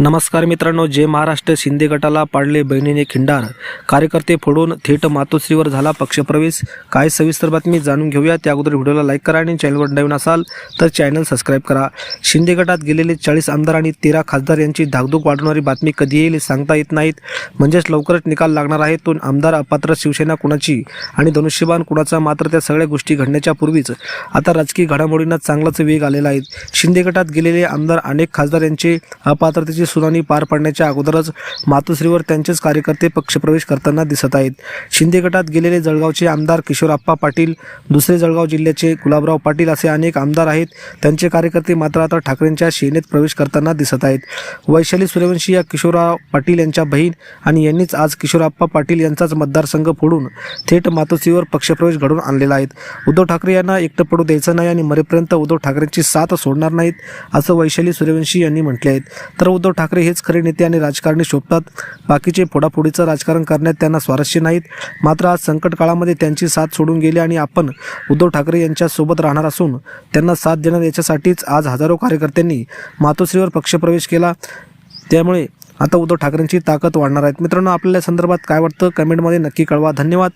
नमस्कार मित्रांनो जे महाराष्ट्र शिंदे गटाला पाडले बहिणीने खिंडार कार्यकर्ते फोडून थेट मातोश्रीवर झाला पक्षप्रवेश. काय सविस्तर बातमी जाणून घेऊया. त्या अगोदर व्हिडिओला लाईक करा आणि चॅनलवर नवीन असाल तर चॅनल सबस्क्राईब करा. शिंदे गटात गेलेले चाळीस आमदार आणि तेरा खासदार यांची धाकधूक वाढवणारी बातमी कधी येईल सांगता येत नाहीत. म्हणजेच लवकरच निकाल लागणार आहे. तो आमदार अपात्र शिवसेना कुणाची आणि धनुष्यबाण कुणाचा मात्र त्या सगळ्या गोष्टी घडण्याच्या पूर्वीच आता राजकीय घडामोडींना चांगलाच वेग आलेला आहे. शिंदे गटात गेलेले आमदार अनेक खासदार यांचे अपात्रतेची सुनावणी पार पाडण्याच्या अगोदरच मातोश्रीवर त्यांचेच कार्यकर्ते पक्षप्रवेश करताना दिसत आहेत. शिंदे गटात गेलेले जळगावचे आमदार किशोरप्पा पाटील दुसरे जळगाव जिल्ह्याचे गुलाबराव पाटील असे अनेक आमदार आहेत. त्यांचे कार्यकर्ते मात्र आता ठाकरेंच्या सेनेत प्रवेश करताना दिसत आहेत. वैशाली सूर्यवंशी या किशोरराव पाटील यांच्या बहीण आणि यांनीच आज किशोरप्पा पाटील यांचाच मतदारसंघ फोडून थेट मातोश्रीवर पक्षप्रवेश घडवून आणलेला आहे. उद्धव ठाकरे यांना एकटं पडू द्यायचं नाही आणि मरेपर्यंत उद्धव ठाकरेंची साथ सोडणार नाहीत असं वैशाली सूर्यवंशी यांनी म्हटले आहेत तर उद्धव ठाकरे हेच खरे नेते आणि राजकारणी शोभतात. बाकीचे फोडाफोडीचं राजकारण करण्यात त्यांना स्वारस्य नाहीत. मात्र आज संकट काळामध्ये त्यांची साथ सोडून गेली आणि आपण उद्धव ठाकरे यांच्यासोबत राहणार असून त्यांना साथ देणार याच्यासाठीच आज हजारो कार्यकर्त्यांनी मातोश्रीवर पक्षप्रवेश केला. त्यामुळे आता उद्धव ठाकरेंची ताकद वाढणार आहेत मित्रांनो आपल्याला संदर्भात काय वाटतं? कमेंटमध्ये नक्की कळवा. धन्यवाद.